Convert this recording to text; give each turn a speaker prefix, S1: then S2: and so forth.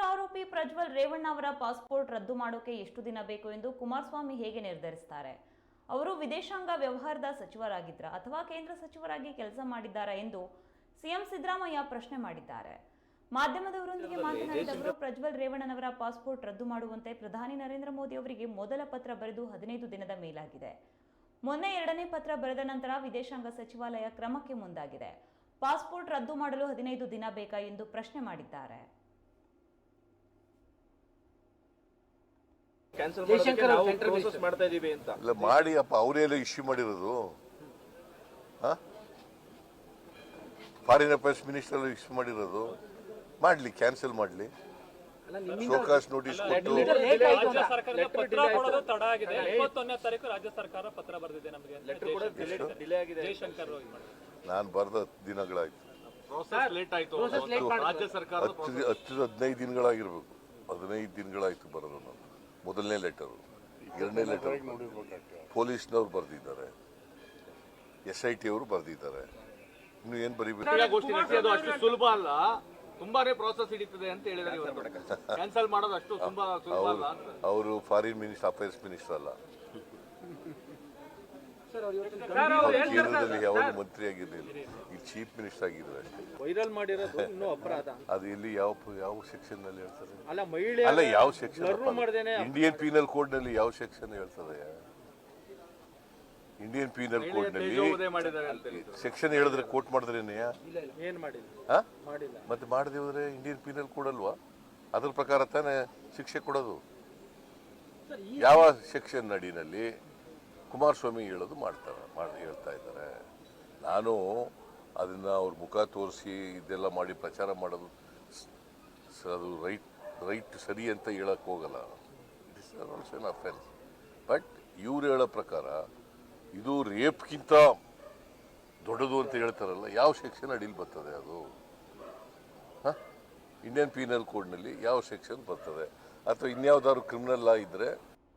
S1: ಆರೋಪಿ ಪ್ರಜ್ವಲ್ ರೇವಣ್ಣ ಅವರ ಪಾಸ್ಪೋರ್ಟ್ ರದ್ದು ಮಾಡೋಕೆ ಎಷ್ಟು ದಿನ ಬೇಕು ಎಂದು ಕುಮಾರಸ್ವಾಮಿ ಹೇಗೆ ನಿರ್ಧರಿಸ್ತಾರೆ? ಅವರು ವಿದೇಶಾಂಗ ವ್ಯವಹಾರದ ಸಚಿವರಾಗಿದ್ರ ಅಥವಾ ಕೇಂದ್ರ ಸಚಿವರಾಗಿ ಕೆಲಸ ಮಾಡಿದ್ದಾರಾ ಎಂದು ಸಿಎಂ ಸಿದ್ದರಾಮಯ್ಯ ಪ್ರಶ್ನೆ ಮಾಡಿದ್ದಾರೆ. ಮಾಧ್ಯಮದವರೊಂದಿಗೆ ಮಾತನಾಡಿದ ಅವರು ಪ್ರಜ್ವಲ್ ರೇವಣ್ಣನವರ ಪಾಸ್ಪೋರ್ಟ್ ರದ್ದು ಮಾಡುವಂತೆ ಪ್ರಧಾನಿ ನರೇಂದ್ರ ಮೋದಿ ಅವರಿಗೆ ಮೊದಲ ಪತ್ರ ಬರೆದು ಹದಿನೈದು ದಿನದ ಮೇಲಾಗಿದೆ. ಮೊನ್ನೆ ಎರಡನೇ ಪತ್ರ ಬರೆದ ನಂತರ ವಿದೇಶಾಂಗ ಸಚಿವಾಲಯ ಕ್ರಮಕ್ಕೆ ಮುಂದಾಗಿದೆ. ಪಾಸ್ಪೋರ್ಟ್ ರದ್ದು ಮಾಡಲು ಹದಿನೈದು ದಿನ ಬೇಕಾ ಎಂದು ಪ್ರಶ್ನೆ ಮಾಡಿದ್ದಾರೆ.
S2: ಇಲ್ಲ ಮಾಡಿ ಅಪ್ಪ ಅವರೆಲ್ಲ ಇಶ್ಯೂ ಮಾಡಿರೋದು ಫಾರಿನ್ ಅಫೇರ್ಸ್ ಮಿನಿಸ್ಟರ್ ಇಶ್ಯೂ ಮಾಡಿರೋದು. ಮಾಡ್ಲಿ ಕ್ಯಾನ್ಸಲ್ ಮಾಡ್ಲಿ. ಶೋಕಾಸ್ ನೋಟಿಸ್ ಕೊಟ್ಟು
S3: letter late ಆಯ್ತು
S4: ರಾಜ್ಯ
S3: ಅಂತ.
S4: ಸರ್ಕಾರದ ಪತ್ರ
S3: delay
S4: ತಡ ಆಗಿದೆ. ಇಪ್ಪತ್ತೊಂದನೇ ತಾರೀಕು ರಾಜ್ಯ ಸರ್ಕಾರ ಪತ್ರ ಬರೆದಿದೆ ನಮಗೆ.
S5: ಲೆಟರ್ ಕೂಡ ಡಿಲೇ ಆಗಿದೆ.
S4: ಜಯಶಂಕರ್ ಹೋಗಿ ಮಾಡಿ
S2: ನಾನು ಬರೆದ ದಿನಗಳಾಯ್ತು.
S5: ಪ್ರೋಸೆಸ್ ಲೇಟ್ ಆಯ್ತು.
S3: Process late ಮಾಡಿದ್ರು.
S5: ರಾಜ್ಯ ಸರ್ಕಾರ
S2: ಹತ್ತು ಹತ್ತು ಹದಿನೈದು ದಿನಗಳಾಗಿರ್ಬೇಕು. ಹದಿನೈದು ದಿನಗಳಾಯ್ತು ಬರೋದು ನಾನು. ಮೊದಲನೇ ಲೆಟರು ಎರಡನೇ ಲೆಟರ್ ಪೊಲೀಸ್ನವ್ರು ಬರೆದಿದ್ದಾರೆ. ಎಸ್ ಐ ಟಿ ಅವರು ಬರೆದಿದ್ದಾರೆ. ಇನ್ನು ಏನು ಬರೀಬೇಕು?
S5: ಅಷ್ಟು ಸುಲಭ ಅಲ್ಲ. ತುಂಬಾನೇ ಪ್ರೋಸೆಸ್ ಹಿಡಿತದೆ ಅಂತ ಹೇಳಿದ್ದಾರೆ ಕ್ಯಾನ್ಸಲ್ ಮಾಡೋದು ಅಷ್ಟು ತುಂಬಾ ಸುಲಭ ಅಲ್ಲ
S2: ಅವರು ಫಾರಿನ್ ಮಿನಿಸ್ಟರ್ ಅಫೇರ್ಸ್ ಮಿನಿಸ್ಟರ್ ಅಲ್ಲ
S3: ಸರ್ ಅವ್ರು ಇವತ್ತು
S2: ಅವ್ರು ಕೇಂದ್ರದಲ್ಲಿ ಯಾವಾಗ ಮಂತ್ರಿ ಆಗಿರಲಿಲ್ಲ ಈ ಚೀಫ್ ಮಿನಿಸ್ಟರ್ ಆಗಿದ್ರು ಅಷ್ಟೇ.
S5: ವೈರಲ್ ಮಾಡಿರೋದು ಇನ್ನೂ ಅಪರಾಧ.
S2: ಅದು ಇಲ್ಲಿ ಯಾವ ಯಾವ ಸೆಕ್ಷನ್ನಲ್ಲಿ ಹೇಳ್ತಾರೆ?
S5: ಅಲ್ಲ ಮಹಿಳೆ
S2: ಅಲ್ಲ ಯಾವ ಸೆಕ್ಷನ್ ಇಂಡಿಯನ್ ಪೀನಲ್ ಕೋಡ್ನಲ್ಲಿ ಯಾವ ಸೆಕ್ಷನ್ ಹೇಳ್ತದೆ ಇಂಡಿಯನ್ ಪೀನಲ್
S5: ಕೋಡ್ನಲ್ಲಿ.
S2: ಸೆಕ್ಷನ್ ಹೇಳಿದ್ರೆ ಕೋಟ್ ಮಾಡಿದ್ರೇನೆಯ ಮತ್ತೆ ಮಾಡದೆ ಹೋದ್ರೆ ಇಂಡಿಯನ್ ಪೀನಲ್ ಕೋಡ್ ಅಲ್ವಾ? ಅದ್ರ ಪ್ರಕಾರ ತಾನೇ ಶಿಕ್ಷೆ ಕೊಡೋದು. ಯಾವ ಸೆಕ್ಷನ್ ನಡಿನಲ್ಲಿ ಕುಮಾರಸ್ವಾಮಿ ಹೇಳೋದು ಮಾಡ್ತಾರೆ ಮಾಡಿ, ಹೇಳ್ತಾ ಇದ್ದಾರೆ. ನಾನು ಅದನ್ನು ಅವ್ರ ಮುಖ ತೋರಿಸಿ ಇದೆಲ್ಲ ಮಾಡಿ ಪ್ರಚಾರ ಮಾಡೋದು ಅದು ರೈಟ್ ರೈಟ್ ಸರಿ ಅಂತ ಹೇಳಕ್ಕೆ ಹೋಗಲ್ಲ. It is also an offence but ಇವ್ರು ಹೇಳೋ ಪ್ರಕಾರ ಇದು ರೇಪ್ಗಿಂತ ದೊಡ್ಡದು ಅಂತ ಹೇಳ್ತಾರಲ್ಲ, ಯಾವ ಸೆಕ್ಷನ್ ಅಡಿಲಿ ಬರ್ತದೆ ಅದು? ಹಾಂ? ಇಂಡಿಯನ್ ಪೀನಲ್ ಕೋಡ್ನಲ್ಲಿ ಯಾವ ಸೆಕ್ಷನ್ ಬರ್ತದೆ? ಅಥವಾ ಇನ್ಯಾವುದಾದ್ರು ಕ್ರಿಮಿನಲ್ ಲಾ ಇದ್ದರೆ